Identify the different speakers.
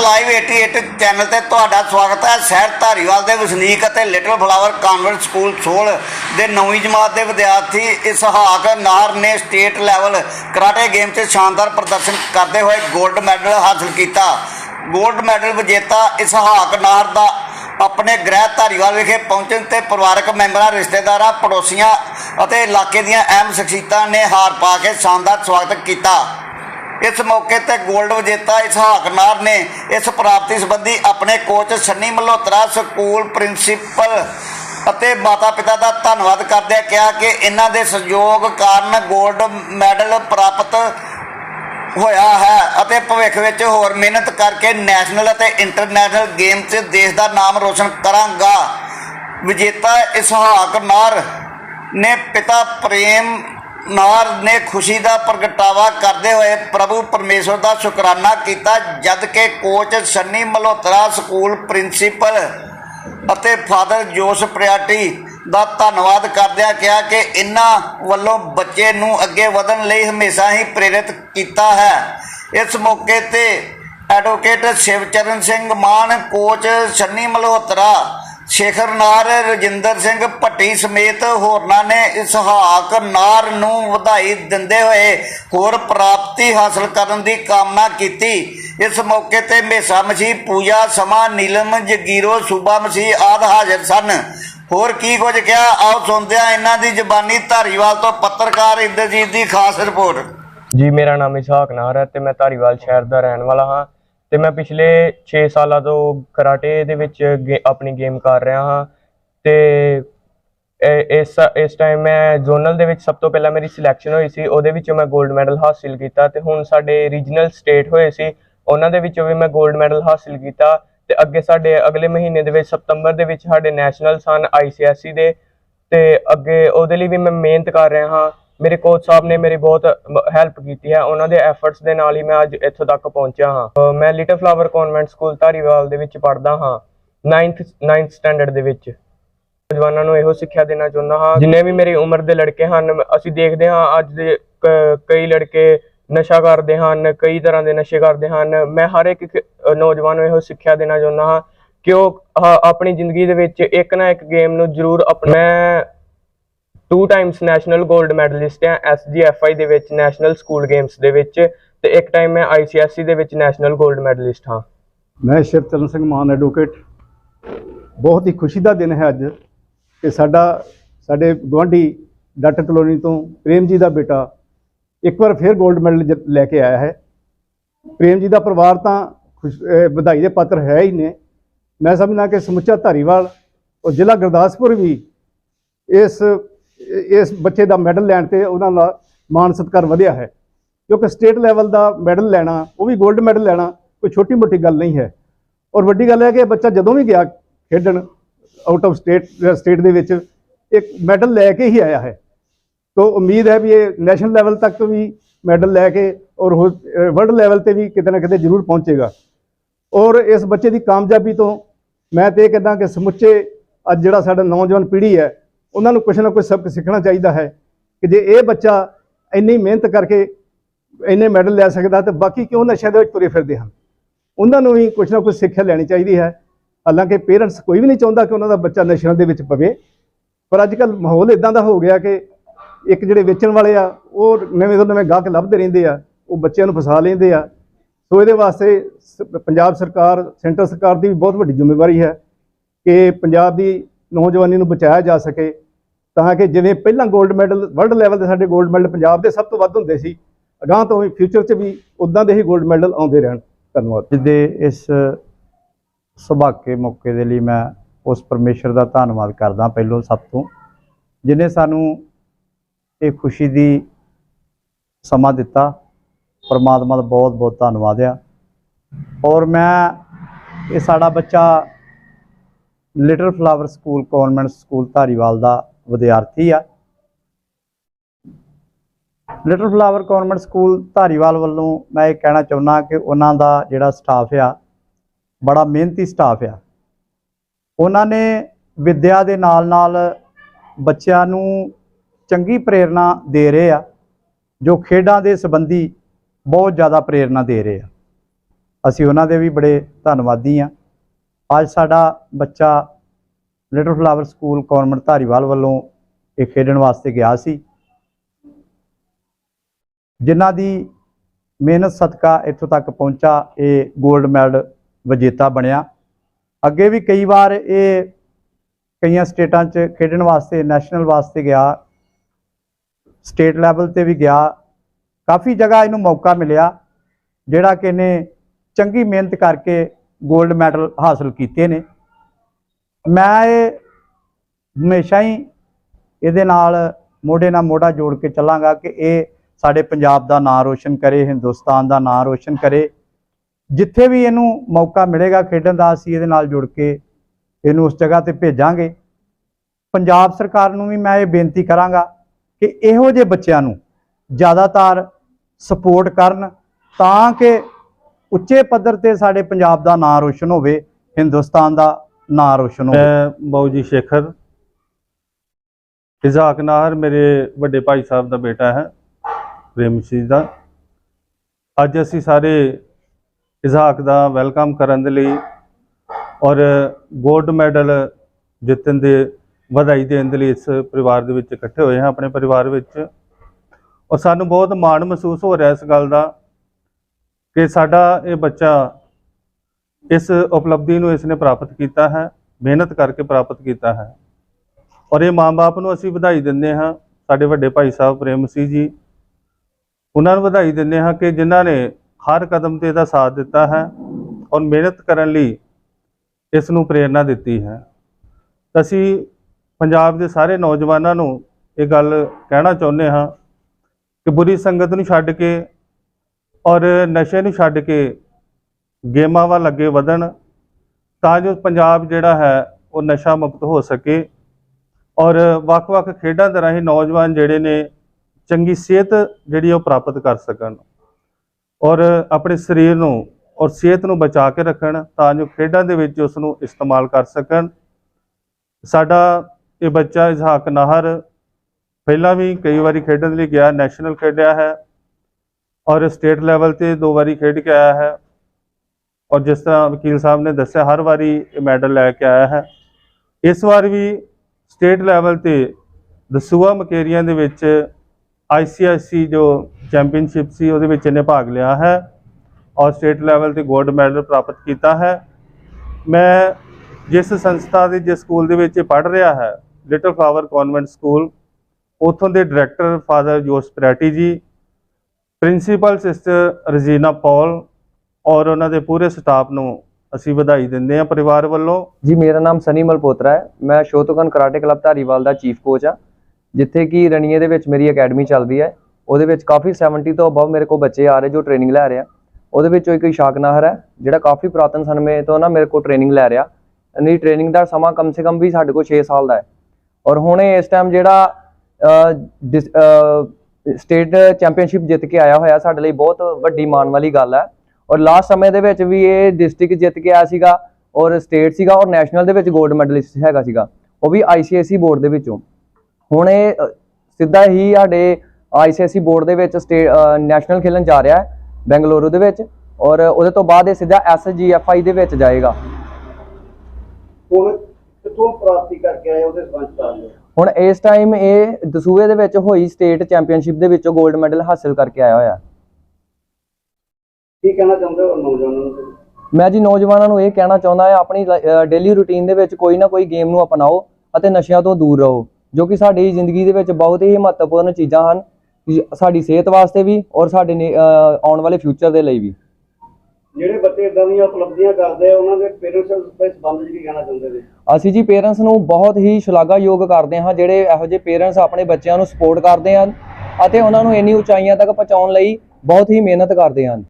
Speaker 1: Live 88 channel ਤੇ ਤੁਹਾਡਾ ਸਵਾਗਤ ਹੈ। ਸ਼ਹਿਰ ਧਾਰੀਵਾਲ ਦੇ ਵਸਨੀਕ ਅਤੇ ਲਿਟਲ ਫਲਾਵਰ ਕਾਨਵੈਂਟ ਸਕੂਲ ਸੋਲ ਦੇ ਨੌਵੀਂ ਜਮਾਤ ਦੇ ਵਿਦਿਆਰਥੀ ਇਸਹਾਕ ਨਾਰ ਨੇ ਸਟੇਟ ਲੈਵਲ ਕਰਾਟੇ ਗੇਮ 'ਚ ਸ਼ਾਨਦਾਰ ਪ੍ਰਦਰਸ਼ਨ ਕਰਦੇ ਹੋਏ 골ਡ ਮੈਡਲ ਹਾਸਲ ਕੀਤਾ। 골ਡ ਮੈਡਲ ਵਿਜੇਤਾ ਇਸਹਾਕ ਨਾਰ ਦਾ ਆਪਣੇ ਗ੍ਰਹਿ ਧਾਰੀਵਾਲ ਵਿਖੇ ਪਹੁੰਚਣ ਤੇ ਪਰਿਵਾਰਕ ਮੈਂਬਰਾਂ, ਰਿਸ਼ਤੇਦਾਰਾਂ, ਪੜੋਸੀਆਂ ਅਤੇ ਇਲਾਕੇ ਦੀਆਂ ਅਹਿਮ ਸ਼ਖਸੀਅਤਾਂ ਨੇ ਹਾਰ ਪਾ ਕੇ ਸ਼ਾਨਦਾਰ ਸਵਾਗਤ ਕੀਤਾ। ਇਸ ਮੌਕੇ ਤੇ 골ਡ ਵਿਜੇਤਾ ਇਸਹਾਕ ਨਾਰ ਨੇ ਇਸ ਪ੍ਰਾਪਤੀ ਸੰਬੰਧੀ ਆਪਣੇ coach Sunny Malhotra, school principal ਅਤੇ ਮਾਤਾ ਪਿਤਾ ਦਾ ਧੰਨਵਾਦ ਕਰਦਿਆਂ ਕਿਹਾ ਕਿ ਇਹਨਾਂ ਦੇ ਸਹਿਯੋਗ ਕਾਰਨ 골ਡ ਮੈਡਲ ਪ੍ਰਾਪਤ ਹੋਇਆ ਹੈ ਅਤੇ ਭਵਿੱਖ ਵਿੱਚ ਹੋਰ ਮਿਹਨਤ ਕਰਕੇ ਨੈਸ਼ਨਲ ਅਤੇ ਇੰਟਰਨੈਸ਼ਨਲ ਗੇਮ 'ਚ ਦੇਸ਼ ਦਾ ਨਾਮ ਰੋਸ਼ਨ ਕਰਾਂਗਾ। ਵਿਜੇਤਾ ਇਸਹਾਕ ਨਾਰ ਨੇ ਪਿਤਾ ਪ੍ਰੇਮ ਮਾਰ ਨੇ ਖੁਸ਼ੀ ਦਾ ਪ੍ਰਗਟਾਵਾ ਕਰਦੇ ਹੋਏ ਪ੍ਰਭੂ ਪਰਮੇਸ਼ਵਰ ਦਾ ਸ਼ੁਕਰਾਨਾ ਕੀਤਾ, ਜਦ ਕਿ coach Sunny Malhotra, school principal ਅਤੇ ਫਾਦਰ ਜੋਸ਼ ਪ੍ਰਿਆਟੀ ਦਾ ਧੰਨਵਾਦ ਕਰਦਿਆਂ ਕਿਹਾ ਕਿ ਇਹਨਾਂ ਵੱਲੋਂ ਬੱਚੇ ਨੂੰ ਅੱਗੇ ਵਧਣ ਲਈ ਹਮੇਸ਼ਾ ਹੀ ਪ੍ਰੇਰਿਤ ਕੀਤਾ ਹੈ। ਇਸ ਮੌਕੇ ਤੇ ਐਡਵੋਕੇਟ ਸ਼ਿਵਚਰਨ ਸਿੰਘ ਮਾਨ, ਕੋਚ ਸੰਨੀ ਮਲਹੋਤਰਾ ਸ਼ੇਖਰ ਨਾਰ, ਰਜਿੰਦਰ ਸਿੰਘ ਭੱਟੀ ਸਮੇਤ ਹੋਰਨਾਂ ਨੇ ਇਸਹਾਕ ਨਾਰ ਨੂੰ ਵਧਾਈ ਦਿੰਦੇ ਹੋਏ ਹੋਰ ਪ੍ਰਾਪਤੀ ਹਾਸਲ ਕਰਨ ਦੀ ਕਾਮਨਾ ਕੀਤੀ। ਇਸ ਮੌਕੇ ਤੇ ਮੇਸਾ ਮਸੀਹ ਪੂਜਾ, ਸਮਾ, ਨੀਲਮ, ਜਗੀਰੋ, ਸੂਬਾ ਮਸੀਹ ਆਦ ਹਾਜ਼ਰ ਸਨ। ਹੋਰ ਕੀ ਕੁਝ ਕਿਹਾ? ਆਓ ਸੁਣਦੇ ਹਾਂ ਇਹਨਾਂ ਦੀ ਜ਼ਬਾਨੀ ਧਾਰੀਵਾਲ ਤੋਂ ਪੱਤਰਕਾਰ ਇੰਦਰਜੀਤ ਦੀ ਖਾਸ ਰਿਪੋਰਟ।
Speaker 2: ਜੀ, ਮੇਰਾ ਨਾਮ ਇਸਹਾਕ ਨਾਰ ਹੈ ਤੇ ਮੈਂ ਧਾਰੀਵਾਲ ਸ਼ਹਿਰ ਦਾ ਰਹਿਣ ਵਾਲਾ ਹਾਂ। ਤੇ ਮੈਂ ਪਿਛਲੇ 6 ਸਾਲਾਂ ਤੋਂ ਕਰਾਟੇ ਦੇ ਵਿੱਚ ਗੇ- ਆਪਣੀ ਗੇਮ ਕਰ ਰਿਹਾ ਹਾਂ ਤੇ ਇਸ ਇਸ ਟਾਈਮ ਮੈਂ ਜ਼ੋਨਲ ਦੇ ਵਿੱਚ ਸਭ ਤੋਂ ਪਹਿਲਾਂ ਮੇਰੀ ਸਿਲੈਕਸ਼ਨ ਹੋਈ ਸੀ, ਉਹਦੇ ਵਿੱਚੋਂ ਮੈਂ 골ਡ ਮੈਡਲ ਹਾਸਿਲ ਕੀਤਾ ਤੇ ਹੁਣ ਸਾਡੇ ਰੀਜਨਲ ਸਟੇਟ ਹੋਏ ਸੀ, ਉਹਨਾਂ ਦੇ ਵਿੱਚੋਂ ਵੀ ਮੈਂ 골ਡ ਮੈਡਲ ਹਾਸਿਲ ਕੀਤਾ ਤੇ ਅੱਗੇ ਸਾਡੇ ਅਗਲੇ ਮਹੀਨੇ ਦੇ ਵਿੱਚ ਸਤੰਬਰ ਦੇ ਵਿੱਚ ਸਾਡੇ ਨੈਸ਼ਨਲ ਸਨ ਆਈਸੀਐਸਸੀ ਦੇ ਤੇ ਅੱਗੇ ਉਹਦੇ ਲਈ ਵੀ ਮੈਂ ਮਿਹਨਤ ਕਰ ਰਿਹਾ ਹਾਂ। ਮੇਰੇ ਕੋਚ ਸਾਹਿਬ ਨੇ ਮੇਰੀ ਬਹੁਤ ਹੈਲਪ ਕੀਤੀ ਹੈ। ਉਹਨਾਂ ਦੇ ਐਫਰਟਸ ਦੇ ਨਾਲ ਹੀ ਮੈਂ ਅੱਜ ਇੱਥੋਂ ਤੱਕ ਪਹੁੰਚਿਆ ਹਾਂ। ਮੈਂ little flower convent school Dhariwal ਦੇ ਵਿੱਚ ਪੜ੍ਹਦਾ ਹਾਂ। 9th 9th ਸਟੈਂਡਰਡ ਦੇ ਵਿੱਚ। ਨੌਜਵਾਨਾਂ ਨੂੰ ਇਹੋ ਸਿੱਖਿਆ ਦੇਣਾ ਚਾਹੁੰਦਾ ਹਾਂ। ਜਿੰਨੇ ਵੀ ਮੇਰੀ ਉਮਰ ਦੇ ਲੜਕੇ ਹਨ ਅਸੀਂ ਦੇਖਦੇ ਹਾਂ ਅੱਜ ਦੇ ਕਈ ਲੜਕੇ ਨਸ਼ਾ ਕਰਦੇ ਹਨ, ਕਈ ਤਰ੍ਹਾਂ ਦੇ ਨਸ਼ੇ ਕਰਦੇ ਹਨ। ਮੈਂ ਹਰ ਇੱਕ ਨੌਜਵਾਨ ਨੂੰ ਇਹੋ ਸਿੱਖਿਆ ਦੇਣਾ ਚਾਹੁੰਦਾ ਹਾਂ ਕਿ ਉਹ ਆਪਣੀ ਜ਼ਿੰਦਗੀ ਦੇ ਵਿੱਚ ਇੱਕ ਨਾ ਇੱਕ ਗੇਮ ਨੂੰ ਜ਼ਰੂਰ ਆਪਣਾ ਮੈਂ ਟੂ ਟਾਈਮਸ ਨੈਸ਼ਨਲ 골ਡ ਮੈਡਲਿਸਟ ਹਾਂ ਐੱਸ ਜੀ ਆ ਆਈ ਦੇ ਵਿੱਚ ਨੈਸ਼ਨਲ ਸਕੂਲ ਗੇਮਸ ਦੇ ਵਿੱਚ ਤੇ ਇੱਕ ਟਾਈਮ ਮੈਂ ਆਈ ਸੀ ਐੱਸ ਆਈਸੀਐਸਸੀ ਦੇ ਵਿੱਚ ਨੈਸ਼ਨਲ 골ਡ ਮੈਡਲਿਸਟ ਹਾਂ।
Speaker 3: ਮੈਂ ਸ਼ਿਵਚਰਨ ਸਿੰਘ ਮਾਨ ਐਡਵੋਕੇਟ ਬਹੁਤ ਹੀ ਖੁਸ਼ੀ ਦਾ ਦਿਨ ਹੈ ਅੱਜ ਕਿ ਸਾਡਾ, ਸਾਡੇ ਗਵਾਂਢੀ ਡਾਕਟਰ ਕਲੋਨੀ ਤੋਂ ਪ੍ਰੇਮ ਜੀ ਦਾ ਬੇਟਾ ਇੱਕ ਵਾਰ ਫੇਰ 골ਡ ਮੈਡਲ ਲੈ ਕੇ ਆਇਆ ਹੈ। ਪ੍ਰੇਮ ਜੀ ਦਾ ਪਰਿਵਾਰ ਤਾਂ ਵਧਾਈ ਦੇ ਪਾਤਰ ਹੈ ਹੀ ਨੇ। ਮੈਂ ਸਮਝਦਾ ਕਿ ਸਮੁੱਚਾ ਧਾਰੀਵਾਲ ਔਰ ਜ਼ਿਲ੍ਹਾ ਗੁਰਦਾਸਪੁਰ ਵੀ ਇਸ ਇਸ ਬੱਚੇ ਦਾ ਮੈਡਲ ਲੈਣ ਤੇ ਉਹਨਾਂ ਦਾ ਮਾਣ ਸਤਿਕਾਰ ਵਧਿਆ ਹੈ। ਕਿਉਂਕਿ ਸਟੇਟ ਲੈਵਲ ਦਾ ਮੈਡਲ ਲੈਣਾ, ਉਹ ਵੀ 골ਡ ਮੈਡਲ ਲੈਣਾ ਕੋਈ ਛੋਟੀ ਮੋਟੀ ਗੱਲ ਨਹੀਂ ਹੈ। ਔਰ ਵੱਡੀ ਗੱਲ ਹੈ ਕਿ ਬੱਚਾ ਜਦੋਂ ਵੀ ਗਿਆ ਖੇਡਣ ਆਊਟ ਆਫ ਸਟੇਟ ਸਟੇਟ ਦੇ ਵਿੱਚ, ਇੱਕ ਮੈਡਲ ਲੈ ਕੇ ਹੀ ਆਇਆ ਹੈ। ਤੋ ਉਮੀਦ ਹੈ ਵੀ ਇਹ ਨੈਸ਼ਨਲ ਲੈਵਲ ਤੱਕ ਵੀ ਮੈਡਲ ਲੈ ਕੇ ਔਰ ਵਰਲਡ ਲੈਵਲ ਤੇ ਵੀ ਕਿਤੇ ਨਾ ਕਿਤੇ ਜ਼ਰੂਰ ਪਹੁੰਚੇਗਾ। ਔਰ ਇਸ ਬੱਚੇ ਦੀ ਕਾਮਯਾਬੀ ਤੋਂ ਮੈਂ ਤੇ ਇਹ ਕਹਿੰਦਾ ਕਿ ਸਮੁੱਚੇ ਅੱਜ ਜਿਹੜਾ ਸਾਡਾ ਨੌਜਵਾਨ ਪੀੜ੍ਹੀ ਹੈ ਉਹਨਾਂ ਨੂੰ ਕੁਝ ਨਾ ਕੁਝ ਸਬਕ ਸਿੱਖਣਾ ਚਾਹੀਦਾ ਹੈ ਕਿ ਜੇ ਇਹ ਬੱਚਾ ਇੰਨੀ ਮਿਹਨਤ ਕਰਕੇ ਇੰਨੇ ਮੈਡਲ ਲੈ ਸਕਦਾ ਤੇ ਬਾਕੀ ਕਿਉਂ ਨਸ਼ਿਆਂ ਦੇ ਵਿੱਚ ਤੁਰੇ ਫਿਰਦੇ ਹਨ? ਉਹਨਾਂ ਨੂੰ ਵੀ ਕੁਝ ਨਾ ਕੁਝ ਸਿੱਖਿਆ ਲੈਣੀ ਚਾਹੀਦੀ ਹੈ। ਹਾਲਾਂਕਿ ਪੇਰੈਂਟਸ ਕੋਈ ਵੀ ਨਹੀਂ ਚਾਹੁੰਦਾ ਕਿ ਉਹਨਾਂ ਦਾ ਬੱਚਾ ਨਸ਼ਿਆਂ ਦੇ ਵਿੱਚ ਪਵੇ। ਪਰ ਅੱਜ ਕੱਲ ਮਾਹੌਲ ਇਦਾਂ ਦਾ ਹੋ ਗਿਆ ਕਿ ਇੱਕ ਜਿਹੜੇ ਵੇਚਣ ਵਾਲੇ ਆ, ਉਹ ਨਵੇਂ ਤੋਂ ਨਵੇਂ ਗਾਹਕ ਲੱਭਦੇ ਰਹਿੰਦੇ ਆ, ਉਹ ਬੱਚਿਆਂ ਨੂੰ ਫਸਾ ਲੈਂਦੇ ਆ। ਸੋ ਇਹਦੇ ਵਾਸਤੇ ਸ- ਪੰਜਾਬ ਸਰਕਾਰ, ਸੈਂਟਰ ਸਰਕਾਰ ਦੀ ਵੀ ਬਹੁਤ ਵੱਡੀ ਜ਼ਿੰਮੇਵਾਰੀ ਹੈ ਕਿ ਪੰਜਾਬ ਦੀ ਨੌਜਵਾਨੀ ਨੂੰ ਬਚਾਇਆ ਜਾ ਸਕੇ, ਤਾਂ ਕਿ ਜਿਵੇਂ ਪਹਿਲਾਂ 골ਡ ਮੈਡਲ ਵਰਲਡ ਲੈਵਲ ਤੇ ਸਾਡੇ 골ਡ ਮੈਡਲ ਪੰਜਾਬ ਦੇ ਸਭ ਤੋਂ ਵੱਧ ਹੁੰਦੇ ਸੀ, ਅਗਾਹ ਤੋਂ ਵੀ ਫਿਊਚਰ 'ਚ ਵੀ ਉਦਾਂ ਦੇ ਹੀ 골ਡ ਮੈਡਲ ਆਉਂਦੇ ਰਹਿਣ। ਧੰਨਵਾਦ।
Speaker 4: ਜਿਹਦੇ ਇਸ ਸੁਭਾਕੇ ਮੌਕੇ ਦੇ ਲਈ ਮੈਂ ਉਸ ਪਰਮੇਸ਼ਰ ਦਾ ਧੰਨਵਾਦ ਕਰਦਾ ਪਹਿਲੋਂ ਸਭ ਤੋਂ, ਜਿਨੇ ਸਾਨੂੰ ਇਹ ਖੁਸ਼ੀ ਦੀ ਸਮਾਂ ਦਿੱਤਾ। ਪਰਮਾਤਮਾ ਦਾ ਬਹੁਤ ਬਹੁਤ ਧੰਨਵਾਦ ਆ। ਔਰ ਮੈਂ ਇਹ ਸਾਡਾ ਬੱਚਾ little flower school convent school Dhariwal ਦਾ ਵਿਦਿਆਰਥੀ ਆ। Little flower convent school Dhariwal ਵੱਲੋਂ ਮੈਂ ਇਹ ਕਹਿਣਾ ਚਾਹੁੰਦਾ ਕਿ ਉਹਨਾਂ ਦਾ ਜਿਹੜਾ ਸਟਾਫ ਆ, ਬੜਾ ਮਿਹਨਤੀ ਸਟਾਫ ਆ। ਉਹਨਾਂ ਨੇ ਵਿੱਦਿਆ ਦੇ ਨਾਲ ਨਾਲ ਬੱਚਿਆਂ ਨੂੰ ਚੰਗੀ ਪ੍ਰੇਰਣਾ ਦੇ ਰਹੇ ਆ, ਜੋ ਖੇਡਾਂ ਦੇ ਸੰਬੰਧੀ ਬਹੁਤ ਜ਼ਿਆਦਾ ਪ੍ਰੇਰਣਾ ਦੇ ਰਹੇ ਆ। ਅਸੀਂ ਉਹਨਾਂ ਦੇ ਵੀ ਬੜੇ ਧੰਨਵਾਦੀ ਆ। ਅੱਜ ਸਾਡਾ ਬੱਚਾ little flower school convent Dhariwal ਵੱਲੋਂ ਇਹ ਖੇਡਣ ਵਾਸਤੇ ਗਿਆ ਸੀ। ਜਿਨ੍ਹਾਂ ਦੀ ਮਿਹਨਤ ਸਦਕਾ ਇੱਥੋਂ ਤੱਕ ਪਹੁੰਚਾ, ਇਹ 골ਡ ਮੈਡਲ ਵਿਜੇਤਾ ਬਣਿਆ। ਅੱਗੇ ਵੀ ਕਈ ਵਾਰ ਇਹ ਕਈਆਂ ਸਟੇਟਾਂ 'ਚ ਖੇਡਣ ਵਾਸਤੇ ਨੈਸ਼ਨਲ ਵਾਸਤੇ ਗਿਆ। ਸਟੇਟ ਲੈਵਲ ਤੇ ਵੀ ਗਿਆ। ਕਾਫੀ ਜਗ੍ਹਾ ਇਹਨੂੰ ਮੌਕਾ ਮਿਲਿਆ, ਜਿਹੜਾ ਕਿ ਇਹਨੇ ਚੰਗੀ ਮਿਹਨਤ ਕਰਕੇ 골ਡ ਮੈਡਲ ਹਾਸਲ ਕੀਤੇ ਨੇ। ਮੈਂ ਇਹ ਹਮੇਸ਼ਾ ਹੀ ਇਹਦੇ ਨਾਲ ਮੋਢੇ ਨਾਲ ਮੋਢਾ ਜੋੜ ਕੇ ਚੱਲਾਂਗਾ ਕਿ ਇਹ ਸਾਡੇ ਪੰਜਾਬ ਦਾ ਨਾਂ ਰੋਸ਼ਨ ਕਰੇ, ਹਿੰਦੁਸਤਾਨ ਦਾ ਨਾਂ ਰੋਸ਼ਨ ਕਰੇ। ਜਿੱਥੇ ਵੀ ਇਹਨੂੰ ਮੌਕਾ ਮਿਲੇਗਾ ਖੇਡਣ ਦਾ, ਅਸੀਂ ਇਹਦੇ ਨਾਲ ਜੁੜ ਕੇ ਇਹਨੂੰ ਉਸ ਜਗ੍ਹਾ ਤੇ ਭੇਜਾਂਗੇ। ਪੰਜਾਬ ਸਰਕਾਰ ਨੂੰ ਵੀ ਮੈਂ ਇਹ ਬੇਨਤੀ ਕਰਾਂਗਾ ਕਿ ਇਹੋ ਜਿਹੇ ਬੱਚਿਆਂ ਨੂੰ ਜ਼ਿਆਦਾਤਰ ਸਪੋਰਟ ਕਰਨ ਤਾਂ ਕਿ ਉੱਚੇ ਪੱਧਰ ਤੇ ਸਾਡੇ ਪੰਜਾਬ ਦਾ ਨਾਂ ਰੋਸ਼ਨ ਹੋਵੇ, ਹਿੰਦੁਸਤਾਨ ਦਾ ਨਾਂ ਰੋਸ਼ਨ ਹੋਵੇ।
Speaker 5: ਮੈਂ ਬਾਊ ਜੀ ਸ਼ੇਖਰ, ਇਜ਼ਾਕ ਨਾਹਰ ਮੇਰੇ ਵੱਡੇ ਭਾਈ ਸਾਹਿਬ ਦਾ ਬੇਟਾ ਹੈ ਪ੍ਰੇਮਸ਼ੀ ਦਾ। ਅੱਜ ਅਸੀਂ ਸਾਰੇ ਇਜ਼ਾਕ ਦਾ ਵੈਲਕਮ ਕਰਨ ਦੇ ਲਈ ਔਰ ਗੋਲਡ ਮੈਡਲ ਜਿੱਤਣ ਦੇ ਵਧਾਈ ਦੇਣ ਦੇ ਲਈ ਇਸ ਪਰਿਵਾਰ ਦੇ ਵਿੱਚ ਇਕੱਠੇ ਹੋਏ ਹਾਂ, ਆਪਣੇ ਪਰਿਵਾਰ ਵਿੱਚ। ਔਰ ਸਾਨੂੰ ਬਹੁਤ ਮਾਣ ਮਹਿਸੂਸ ਹੋ ਰਿਹਾ ਇਸ ਗੱਲ ਦਾ ਕਿ ਸਾਡਾ ਇਹ ਬੱਚਾ ਇਸ ਉਪਲਬਧੀ ਨੂੰ ਇਸਨੇ ਪ੍ਰਾਪਤ ਕੀਤਾ ਹੈ, ਮਿਹਨਤ ਕਰਕੇ ਪ੍ਰਾਪਤ ਕੀਤਾ ਹੈ। ਔਰ ਇਹ ਮਾਂ-ਬਾਪ ਨੂੰ ਅਸੀਂ ਵਧਾਈ ਦਿੰਦੇ ਹਾਂ। ਸਾਡੇ ਵੱਡੇ ਭਾਈ ਸਾਹਿਬ ਪ੍ਰੇਮ ਸਿੰਘ ਜੀ। ਉਹਨਾਂ ਨੂੰ ਵਧਾਈ ਦਿੰਦੇ ਹਾਂ ਕਿ ਜਿਨ੍ਹਾਂ ਨੇ ਹਰ ਕਦਮ ਤੇ ਇਹਦਾ ਸਾਥ ਦਿੱਤਾ ਹੈ ਔਰ ਮਿਹਨਤ ਕਰਨ ਲਈ ਇਸ ਨੂੰ ਪ੍ਰੇਰਣਾ ਦਿੱਤੀ ਹੈ। ਅਸੀਂ ਪੰਜਾਬ ਦੇ ਸਾਰੇ ਨੌਜਵਾਨਾਂ ਨੂੰ ਇਹ ਗੱਲ ਕਹਿਣਾ ਚਾਹੁੰਦੇ ਹਾਂ ਕਿ ਬੁਰੀ ਸੰਗਤ ਨੂੰ ਛੱਡ ਕੇ ਔਰ ਨਸ਼ੇ ਨੂੰ ਛੱਡ ਕੇ ਗੇਮਾਂ ਵੱਲ ਅੱਗੇ ਵਧਣ, ਤਾਂ ਜੋ ਪੰਜਾਬ ਜਿਹੜਾ ਹੈ, ਉਹ ਨਸ਼ਾ ਮੁਕਤ ਹੋ ਸਕੇ। ਔਰ ਵੱਖ-ਵੱਖ ਖੇਡਾਂ ਦੇ ਰਾਹੀਂ ਨੌਜਵਾਨ ਜਿਹੜੇ ਨੇ, ਚੰਗੀ ਸਿਹਤ ਜਿਹੜੀ ਉਹ ਪ੍ਰਾਪਤ ਕਰ ਸਕਣ। ਔਰ ਆਪਣੇ ਸਰੀਰ ਨੂੰ ਔਰ ਸਿਹਤ ਨੂੰ ਬਚਾ ਕੇ ਰੱਖਣ, ਤਾਂ ਜੋ ਖੇਡਾਂ ਦੇ ਵਿੱਚ ਉਸ ਨੂੰ ਇਸਤੇਮਾਲ ਕਰ ਸਕਣ। ਸਾਡਾ ਇਹ ਬੱਚਾ ਇਜ਼ਹਾਕ ਨਾਹਰ, ਪਹਿਲਾਂ ਵੀ ਕਈ ਵਾਰੀ ਖੇਡਣ ਲਈ ਗਿਆ, ਨੈਸ਼ਨਲ ਖੇਡਿਆ ਹੈ। ਔਰ ਸਟੇਟ ਲੈਵਲ ਤੇ ਦੋ ਵਾਰੀ ਖੇਡ ਕੇ ਆਇਆ ਹੈ। ਔਰ ਜਿਸ ਤਰ੍ਹਾਂ ਵਕੀਲ ਸਾਹਿਬ ਨੇ ਦੱਸਿਆ, ਹਰ ਵਾਰੀ ਇਹ ਮੈਡਲ ਲੈ ਕੇ ਆਇਆ ਹੈ। ਇਸ ਵਾਰ ਵੀ ਸਟੇਟ ਲੈਵਲ ਤੇ ਦਸੂਆ ਮਕੇਰੀਆਂ ਦੇ ਵਿੱਚ ਆਈਸੀਆਈਸੀ ਜੋ ਚੈਂਪੀਅਨਸ਼ਿਪ ਸੀ, ਉਹਦੇ ਵਿੱਚ ਇਹਨੇ ਭਾਗ ਲਿਆ ਹੈ ਔਰ ਸਟੇਟ ਲੈਵਲ ਤੇ 골ਡ ਮੈਡਲ ਪ੍ਰਾਪਤ ਕੀਤਾ ਹੈ। ਮੈਂ ਜਿਸ ਸੰਸਥਾ ਦੇ, ਜਿਸ ਸਕੂਲ ਦੇ ਵਿੱਚ ਪੜ੍ਹ ਰਿਹਾ ਹੈ ਲਿਟਲ ਫਲਾਵਰ ਕਨਵੈਂਟ ਸਕੂਲ ਉਥੋਂ ਦੇ director father Jose Pretty ji principal sister Regina Paul ਔਰ ਉਹਨਾਂ ਦੇ ਪੂਰੇ ਸਟਾਫ ਨੂੰ ਅਸੀਂ ਵਧਾਈ ਦਿੰਦੇ ਹਾਂ ਪਰਿਵਾਰ ਵੱਲੋਂ।
Speaker 6: ਜੀ, ਮੇਰਾ ਨਾਮ ਸਨੀ ਮਲਪੋਤਰਾ ਹੈ। ਮੈਂ ਸ਼ੋਤੋਕਨ ਕਰਾਟੇ ਕਲੱਬ ਧਾਰੀਵਾਲ ਦਾ ਚੀਫ ਕੋਚ ਆ ਜਿੱਥੇ ਕਿ ਰਣੀਏ ਦੇ ਵਿੱਚ ਮੇਰੀ ਅਕੈਡਮੀ ਚੱਲਦੀ ਹੈ। ਉਹਦੇ ਵਿੱਚ ਕਾਫੀ 70 ਤੋਂ ਅਬਵ ਮੇਰੇ ਕੋਲ ਬੱਚੇ ਆ ਰਹੇ ਜੋ ਟ੍ਰੇਨਿੰਗ ਲੈ ਰਹੇ ਆ। ਉਹਦੇ ਵਿੱਚੋਂ ਇੱਕ ਇਸ਼ਾਕ ਨਾਹਰ ਹੈ, ਜਿਹੜਾ ਕਾਫੀ ਪੁਰਾਤਨ ਸਮੇਂ ਤੋਂ ਨਾ ਮੇਰੇ ਕੋਲ ਟ੍ਰੇਨਿੰਗ ਲੈ ਰਿਹਾ। ਇਹਦੀ ਟ੍ਰੇਨਿੰਗ ਦਾ ਸਮਾਂ ਕਮ ਸੇ ਕਮ ਵੀ ਸਾਡੇ ਕੋਲ 6 ਸਾਲ ਦਾ ਹੈ। ਔਰ ਹੁਣ ਇਸ ਟਾਈਮ ਜਿਹੜਾ ਸਟੇਟ ਚੈਂਪੀਅਨਸ਼ਿਪ ਜਿੱਤ ਕੇ ਆਇਆ ਹੋਇਆ ਸਾਡੇ ਲਈ ਬਹੁਤ ਵੱਡੀ ਮਾਣ ਵਾਲੀ ਗੱਲ ਹੈ। ਔਰ ਲਾਸਟ ਸਮੇਂ ਦੇ ਵਿੱਚ ਵੀ ਇਹ ਡਿਸਟ੍ਰਿਕਟ ਜਿੱਤ ਕੇ ਆਇਆ ਸੀਗਾ ਔਰ ਸਟੇਟ ਸੀਗਾ ਔਰ ਨੈਸ਼ਨਲ ਦੇ ਵਿੱਚ 골ਡ ਮੈਡਲਿਸਟ ਹੈਗਾ ਸੀਗਾ, ਉਹ ਵੀ ਆਈਸੀਐਸਈ ਬੋਰਡ ਦੇ ਵਿੱਚੋਂ। ਹੁਣ ਇਹ ਸਿੱਧਾ ਹੀ ਸਾਡੇ ਆਈਸੀਐਸਈ ਬੋਰਡ ਦੇ ਵਿੱਚ ਸਟੇਟ ਨੈਸ਼ਨਲ ਖੇਲਣ ਜਾ ਰਿਹਾ ਹੈ ਬੈਂਗਲੁਰੂ ਦੇ ਵਿੱਚ ਔਰ ਉਹਦੇ ਤੋਂ ਬਾਅਦ ਇਹ ਸਿੱਧਾ ਐਸਜੀਐਫਆਈ ਦੇ ਵਿੱਚ ਜਾਏਗਾ।
Speaker 3: ਹੁਣ ਕਿੱਥੋਂ ਪ੍ਰਾਪਤੀ ਕਰਕੇ ਆਏ ਉਹਦੇ ਸੰਬੰਧ ਚ
Speaker 6: ਹੁਣ ਇਸ ਟਾਈਮ ਇਹ ਦਸੂਏ ਦੇ ਵਿੱਚ ਹੋਈ ਸਟੇਟ ਚੈਂਪੀਅਨਸ਼ਿਪ ਦੇ ਵਿੱਚੋਂ 골ਡ ਮੈਡਲ ਹਾਸਲ ਕਰਕੇ ਆਇਆ ਹੋਇਆ।
Speaker 3: ਕੀ ਕਹਿਣਾ ਚਾਹੁੰਦੇ ਹੋ ਨੌਜਵਾਨਾਂ ਨੂੰ?
Speaker 6: ਮੈਂ ਜੀ ਨੌਜਵਾਨਾਂ ਨੂੰ ਇਹ ਕਹਿਣਾ ਚਾਹੁੰਦਾ ਹਾਂ ਆਪਣੀ ਡੇਲੀ ਰੂਟੀਨ ਦੇ ਵਿੱਚ ਕੋਈ ਨਾ ਕੋਈ ਗੇਮ ਨੂੰ ਅਪਣਾਓ ਅਤੇ ਨਸ਼ਿਆਂ ਤੋਂ ਦੂਰ ਰਹੋ ਜੋ ਕਿ ਸਾਡੀ ਜ਼ਿੰਦਗੀ ਦੇ ਵਿੱਚ ਬਹੁਤ ਹੀ ਮਹੱਤਵਪੂਰਨ ਚੀਜ਼ਾਂ ਹਨ ਸਾਡੀ ਸਿਹਤ ਵਾਸਤੇ ਵੀ ਔਰ ਸਾਡੇ ਆਉਣ ਵਾਲੇ ਫਿਊਚਰ ਦੇ ਲਈ ਵੀ।
Speaker 3: ਜਿਹੜੇ ਬੱਚੇ ਇਦਾਂ ਦੀਆਂ ਉਪਲਬਧੀਆਂ ਕਰਦੇ ਆ, ਉਹਨਾਂ ਦੇ ਪੇਰੈਂਟਸ ਦੇ ਸੰਬੰਧ ਚ ਕੀ ਕਹਿਣਾ ਚਾਹੁੰਦੇ ਨੇ?
Speaker 6: ਅਸੀਂ ਜੀ ਪੇਰੈਂਟਸ ਨੂੰ ਬਹੁਤ ਹੀ ਸ਼ਲਾਘਾਯੋਗ ਕਰਦੇ ਹਾਂ, ਜਿਹੜੇ ਇਹੋ ਜਿਹੇ ਪੇਰੈਂਟਸ ਆਪਣੇ ਬੱਚਿਆਂ ਨੂੰ ਸਪੋਰਟ ਕਰਦੇ ਹਨ ਅਤੇ ਉਹਨਾਂ ਨੂੰ ਇੰਨੀ ਉਚਾਈਆਂ ਤੱਕ ਪਹੁੰਚਾਉਣ ਲਈ ਬਹੁਤ ਹੀ ਮਿਹਨਤ ਕਰਦੇ ਹਨ।